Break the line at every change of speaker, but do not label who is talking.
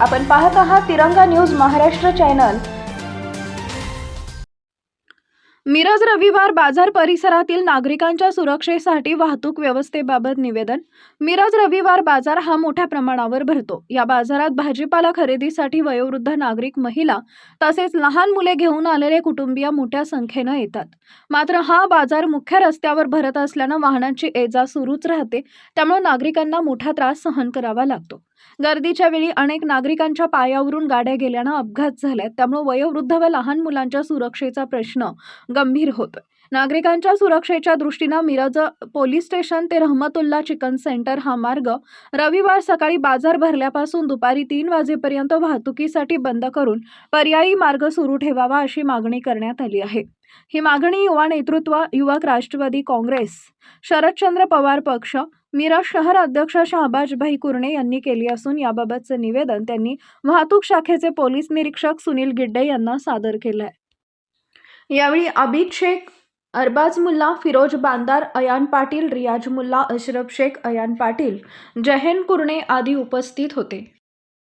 आपण पाहत आहात तिरंगा न्यूज महाराष्ट्र चॅनल. मिरज रविवार बाजार परिसरातील नागरिकांच्या सुरक्षेसाठी वाहतूक व्यवस्थेबाबत निवेदन. मिरज रविवार बाजार हा मोठ्या प्रमाणावर भरतो. या बाजारात भाजीपाला खरेदीसाठी वयोवृद्ध नागरिक महिला तसेच लहान मुले घेऊन आलेले कुटुंबीय मोठ्या संख्येनं येतात. मात्र हा बाजार मुख्य रस्त्यावर भरत असल्यानं वाहनांची एजा सुरूच राहते. त्यामुळे नागरिकांना मोठा त्रास सहन करावा लागतो. गर्दीच्या वेळी अनेक नागरिकांच्या पायावरून गाड्या गेल्यानं अपघात झाल्यात. त्यामुळे वयोवृद्ध व लहान मुलांच्या सुरक्षेचा प्रश्न गंभीर होतोय. नागरिकांच्या सुरक्षेच्या दृष्टीनं मिरज पोलीस स्टेशन ते रहमतुल्ला चिकन सेंटर हा मार्ग रविवार सकाळी बाजार भरल्यापासून दुपारी तीन वाजेपर्यंत वाहतुकीसाठी बंद करून पर्यायी मार्ग सुरू ठेवावा अशी मागणी करण्यात आली आहे. ही मागणी युवा नेतृत्व युवक राष्ट्रवादी काँग्रेस शरदचंद्र पवार पक्ष मिरज शहर अध्यक्ष शहाबाजभाई कुर्णे यांनी केली असून याबाबतचे निवेदन त्यांनी वाहतूक शाखेचे पोलीस निरीक्षक सुनील गिड्डे यांना सादर केलं आहे यावेळी अभिषेक शेख अरबाज मुल्ला फिरोज बांदार अयान पाटील रियाज मुल्ला अशरफ शेख अयान पाटील जहेन कुर्णे आदी उपस्थित होते.